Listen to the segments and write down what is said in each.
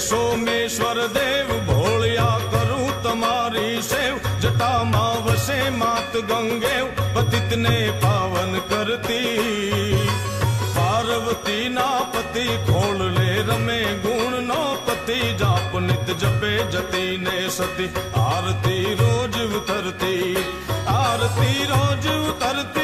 સોમેશ્વર દેવ ભોળિયા કરું તમારી સેવ જટામાં વસે માત ગંગેવ પતિતને પાવન કરતી પાર્વતીના પતિ ખોળલે રમે ગુણનો પતિ જાપ નિત જપે જતીને સતી આરતી રોજ ઉતરતી આરતી રોજ ઉતરતી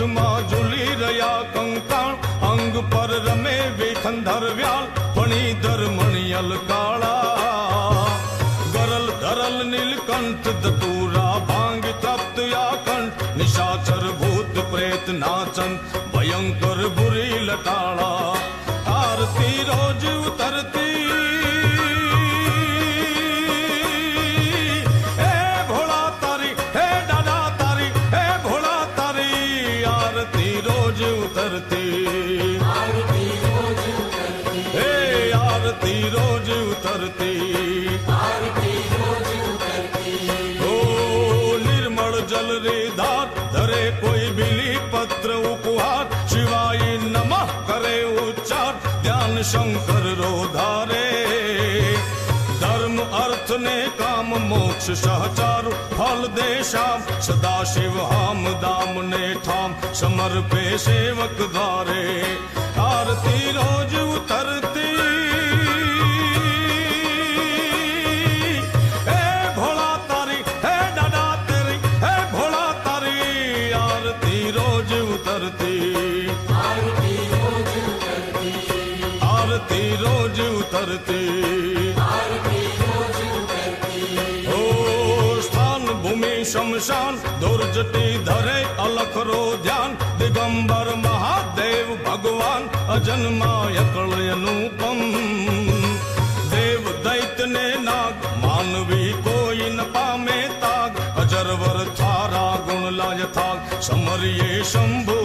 કંઠમાં ઝૂલી રહ્યા કંકાણ અંગ પર રમે વેખંધર વ્યાલ ફણી ધરમણી અલકાળા ગરલ ધરલ નીલકંઠ દતુરા ભાંગ તપ્ત કંઠ નિશાચર ભૂત પ્રેત નાચન, ભયંકર બુરી લટાળા. આરતી રોજ ઉતરતી કોઈ બિલી પત્ર ઉપહાર શિવાય નમઃ કરે ઉચ્ચાર ધ્યાન શંકર રોધારે ધર્મ અર્થ ને કામ મોક્ષ સહચાર ફલ દેશામ સદા શિવ હામ દામ ને ઠામ સમર્પે સેવક દ્વારે આરતી રોજ ઉતરતી આરતી રોજ ઉતરતી ઓ સ્થાન ભૂમિ શમશાન દુર્જટી ધરે અલખરો ધ્યાન દિગંબર મહાદેવ ભગવાન અજન્મા અકળ અનુપમ દેવ દૈત્ય ને નાગ માનવી કોઈ ન પામે તાગ અજરવર થારા ગુણ લાય થાગ સમરિયે શંભુ